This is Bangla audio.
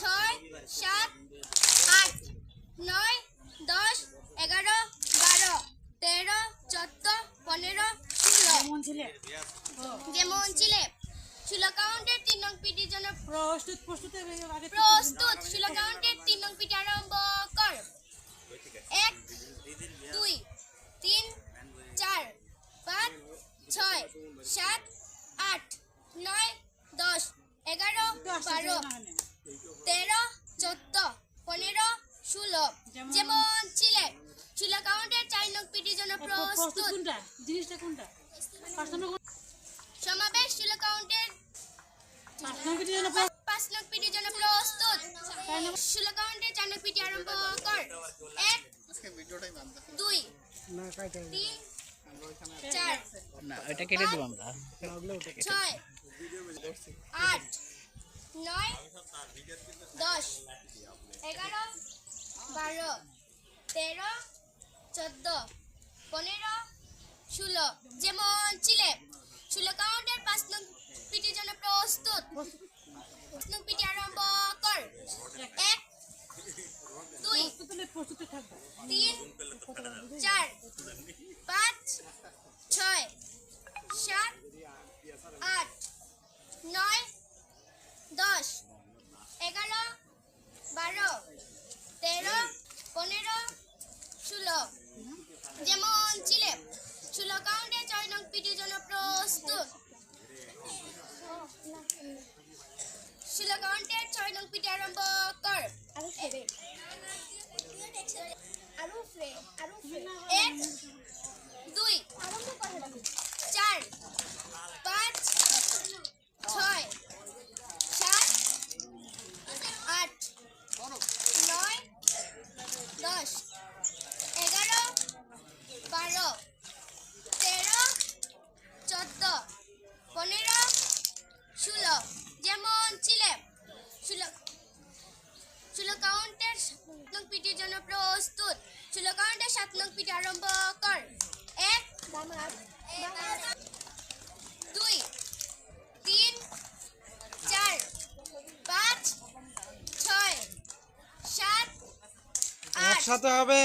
ছয় সাত আট নয় দশ এগারো বারো তেরো চোদ্দ পনেরো যেমন ছিলে। ষোলো কাউন্টের তিন নং পিটির প্রস্তুত প্রস্তুত প্রস্তুত। ষোলো কাউন্টের তিন আরম্ভ কর। এক প্রস্তুত প্রস্তুত কোনটা? জিনিসটা কোনটা? পাঁচ সমাবেশ ষোলো কাউন্টের। পাঁচ। নং পিটির জন্য প্রস্তুত। ষোলো কাউন্টের চার নং পিটি আরম্ভ কর। এক দুই তিন চার না এটা কেটে দেবো আমরা। ছয় আট নয় দশ এগারো বারো তেরো চোদ্দ পনেরো ষোলো। যেমন চিলে। ষোলো কাউন্টের পাঁচ নং পিটির জন্য প্রস্তুত। পাঁচ নং পিটি আরম্ভ কর। এক দুই তিন চার পাঁচ ছয় সাত আট নয় দশ এগারো বারো তেরো পনেরো ষোলো যেমন ছিলে ষোলো কাউন্টে ছয় নং পিটির জন্য প্রস্তুত ষোলো কাউন্টের ছয় নং পিটি আরম্ভ কর এক দুই চার পাঁচ ছয় সাত আট নয় দশ এগারো বারো তেরো চোদ্দ পনেরো ষোলো যেমন ছিলে ষোলো ষোলো কাউন্টের সাত পিটির জন্য প্রস্তুত। ষোলো কাউন্টের সাত নং পিটি আরম্ভ কর। এক, দুই, তিন, চার, পাঁচ, ছয়, সাত একসাথে হবে।